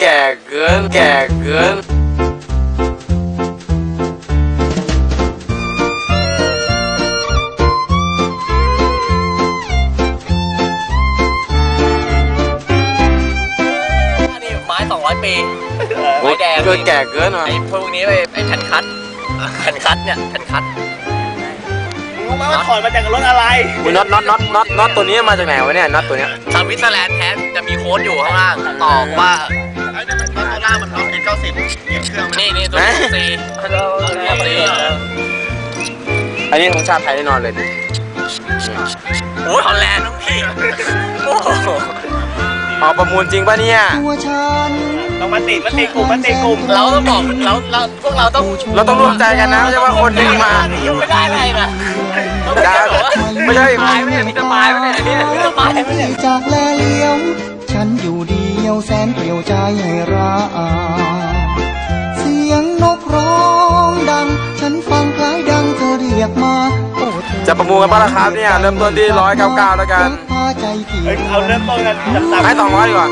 แก่เกินแก่เกินนี่ไม้สองร้อยปีไม้แดงเกินแก่เกินว่ะไอ้พวกนี้ไอ้ไอ้แผ่นคัดแผ่นคัดเนี่ยแผ่นคัด รู้ไหมว่าถอดมาจากรถอะไรอุ๊ยน็อตน็อตน็อตน็อตน็อตตัวนี้มาจากไหนวะเนี่ยน็อตตัวเนี้ยทางวิสแลนด์แท้จะมีโค้ดอยู่ข้างล่างต่อว่าไอ้นี่มันตัวล่างมันน็อตเอ็นเก้าสิบเครื่องนี่นี่ตัวซีซีอันนี้ของชาติไทยแน่นอนเลยดิโอ้ยฮอลแลนด์น้องพี่โอ้เอาประมูลจริงป่ะเนี่ยตัวฉันต้องมาติดมาติดกลุ่มมาติดกลุ่มเราต้องบอกเราเราพวกเราต้องเราต้องร่วมใจกันนะไม่ใช่ว่าคนหนึ่งมาไม่ได้อะไรนะ ได้ไม่ใช่ไม้ไหมเนี่ยมีจะตายไหมเนี่ยนี่ยมีจะตายไหมเนี่ยจากแลเลี้ยว ฉันอยู่เดียวแสนเปลี่ยวใจให้ราเสียงนกร้องดัง ฉันฟังคล้ายดังเธอเรียกมา จะประมูลกันปะล่ะครับเนี่ยเริ่มต้นที่ร้อยเก้าเก้าแล้วกันพาใจพี่เฮ้ยเอาเริ่มต้นกันต่ำให้สองร้อยดีกว่า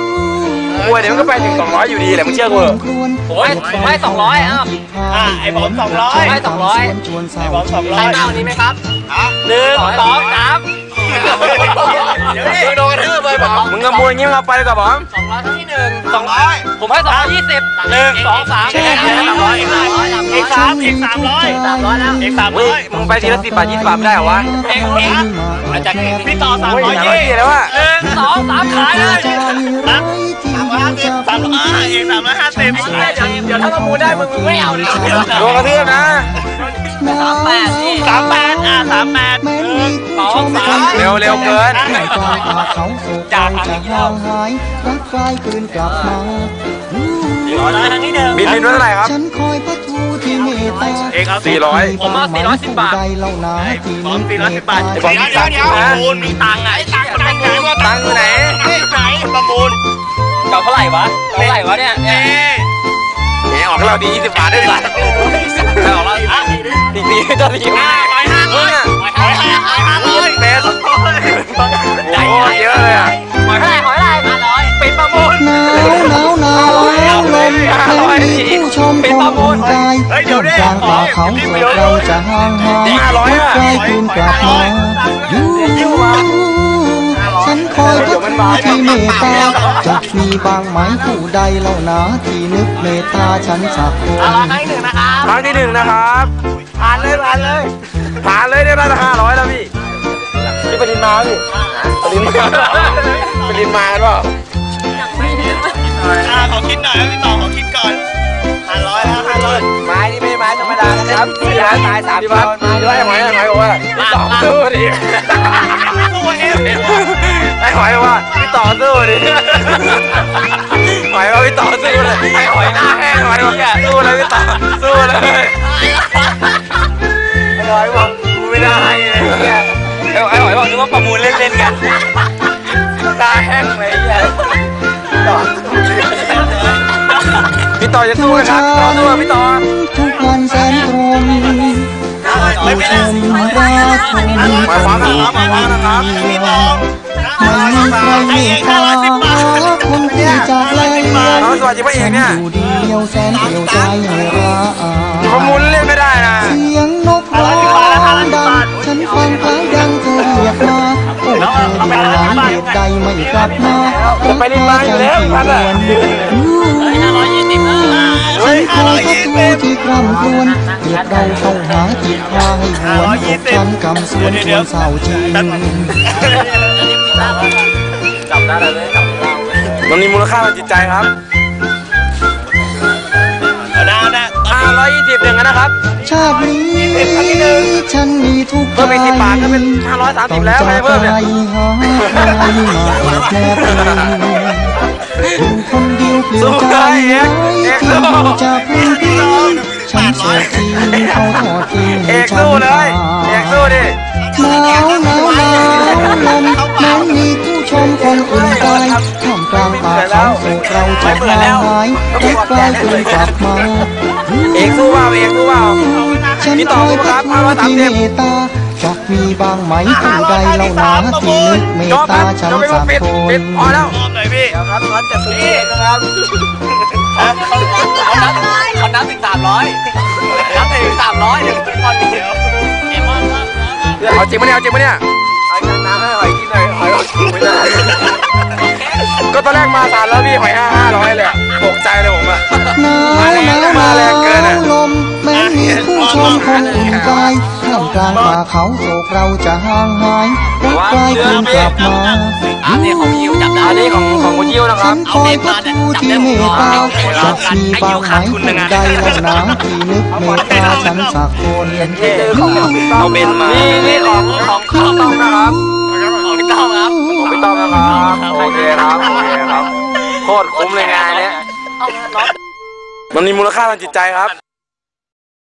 กูว่าเดี๋ยวมันก็ไปถึงสองร้อยอยู่ดีแหละมึงเชื่อกูเหรอครวญโอ้ยผมให้สองร้อยอะๆอะไอ้บอมสองร้อยให้สองร้อยชวนเศไอ้ร้าบอมสองร้อใช่ยเป้านี้ไหมครับหนึ่งสองสาม เดี๋ยวดิโดนกระทืบเลยบอกมึงกำมูลอย่างงี้มึงเอาไปดีกว่าบอมสองร้อยครั้งที่หนึ่งสองร้อยผมให้สองร้อยยี่สิบหนึ่งสองสามสามร้อยอีกสามร้อยอีกสามอีกสามร้อยสามร้อยแล้วอีกสามเฮ้ร้อยยมึงไปทีละสิบบาทยี่สิบบาทไม่ได้เหรอวะเองเองมาจากพี่ต่อสามโอ้ยร้อยสามยี่ร้อยยี่แล้วว่ะหนึ่งสองสามขายเลยใจร้ายที่อยู่จากสามร้อยอะอีกสามร้อยห้าสิบเดี๋ยวถ้าประมูลได้มึงไม่เอาเลยโดนกระทืบนะสามแปดนี่สามแปด อะสามแปดแม้มีคู่ชมเร็วเร็วเกินไม่กลางป่าเขาโศกเราจะห่างหายรักใครคืนกลับมาร้อยครั้งที่หนึ่งบินบินด้วยเท่าไหร่ครับฉันคอยพระทูที่เมตตาเอกเอาสี่ร้อยผมเอาสี่ร้อยสิบบาทใดเล่านาที่บอมนึสี่กร้อยเมสิตบบาตาทเดี๋ยวเดี๋ยวเดี๋ยวประมูลมีตังค์ไงตังค์ตังค์ไหนวะตังค์อยู่ไหนไหนประมูลเก่าเท่าไหร่วะเท่าไหร่วะเนี่ยเนี่ยแหมออกให้เราดียี่สิบบาทด้วยสัตว์ไม่ออกแล้วอะ ดีดีจะดีมากร้อยห้าร้อยอะร้อยห้าร้อยห้าร้อยเบสโอ้โหเยอะเลยอะหอยเท่าไหร่หอยเท่าไหร่ห้าร้อยปิดประมูลหนาวหนาวหนาวลมแม้มีผู้ชมคงอุ่นใจท่ามกลางป่าเขาเราจะห่างหายรักใครคืนกลับมาอยู่ คอยพระทูที่เมตตาจะมีบางไหมผู้ใดเล่านาที่นึกเมตตาฉันสักคนเอาละครั้งที่หนึ่งนะครับครั้งที่หนึ่งนะครับผ่านเลยผ่านเลยผ่านเลยได้มาห้าร้อยแล้วพี่พี่ปรินมาพี่ปรินมาปรินมากันเปล่าอ่าขอคิดหน่อยนะพี่ต่อขอคิดก่อนห้าร้อยแล้วห้าร้อยไม้นี่ไม่ไม้ธรรมดานะครับพี่ไม้ตายสามคนมาด้วยไอ้หอยไอ้หอยบอกว่าพี่ต่อสู้ดิตัวเองไอ้ หอยบอกว่าพี่ต่อสู้ดิหอยว่าพี่ต่อสู้เลยไอ้หอยหน้าแห้งหอยบอกสู้เลยพี่ต่อสู้เลยไอ้หอยบอกกูไม่ได้เลยเนี่ยไอ้หอยบอกนึกว่าประมูลเล่นๆกันหน้าแห้งเลยเนี่ยพี่ต่อจะสู้นะครับพี่ต่อสู้อะพี่ต่อทุกวันแสนตรงไม่ผู้เป็นชไรมราชมหมายความนะครับหมายความนะครับพี่ต่อ ไม่มีใครเมตตาคนที่จากแลเลยเอาสวัสดีพระเอกเนี่ยอยู่เดียวแสนเดียวใจให้าประมูลเล่นไม่ได้นะเสียงนกร้องดังฉันฟังคล้ายดังเธอเรียกมาโอ้เธออยู่ไหนเหตุใดไม่กลับมาจะไปนิมมาอยู่แล้วพันอะฉันคอยพระทูที่กร่ำครวญเรียกเราเข้าหาจิตพางให้หวนอกฉันกำส่วนชวนเศร้าจริง จับได้เลยจับเราตรงนี้มูลค่าทางจิตใจครับเอาดาวนะ520หนึ่งนะครับชาตินี้ฉันมีทุกข์เพิ่มอีก10บาทก็เป็น530แล้วไม่ให้เพิ่มเนี่ยต้องจากใจหามาแอบแนบอยู่คนเดียวเปลี่ยวใจไว้ที่อยู่จากพื้นที่ฉันโสดจริงเขาทอดทิ้งเอให้กฉันสู้เคนอุ่นใจท่ามกลางป่าเขาโศกเราจะหางหายรักใครคืนกลับมาเอกสู้เปล่าเอกสู้เปล่าฉันเคอยพครัระบทูที่เมตตาจะมีบางไหมผู้ใดเล่าหนาที่นึกเมตตาฉันสักคนพอแล้วรอบไหนครับน็อตจะซื้อนะครับเขานับถึงสามร้อยนับถึงสามร้อยเดี๋ยวตอนนี้เอมอนครับเอาจริงปะเนี่ยเอาจริงปะเนี่ยหอยน้ำให้หอย กินหน่อยหอยกินไม่ได้ ก็ตอนแรกมาสามแล้วพี่หอยห้าห้าร้อยเลยอะตกใจเลยผมอะ หนาวหนาวหมาแรงเกินอะลมแม้มีผู้ชมคงอุ่นกายท่ามกลางป่าเขาโศกเราจะห่างหายรักใครคืนกลับมาอันนี้ของยิวจับได้อันนี้ของของคุณยิ้วนะคฉัรับนคอยพระทูที่เมตตาจะมีบางไหมคนใดเล่าหนาที่นึกเมตตาฉันสักคนของเอาเบนมา นี่นี่ของของพี่ต้อมนะครับ ครับโอเคครับโอเคครับ โคตรคุ้มเลยงานเนี้ย มันมีมูลค่าทางจิตใจครับ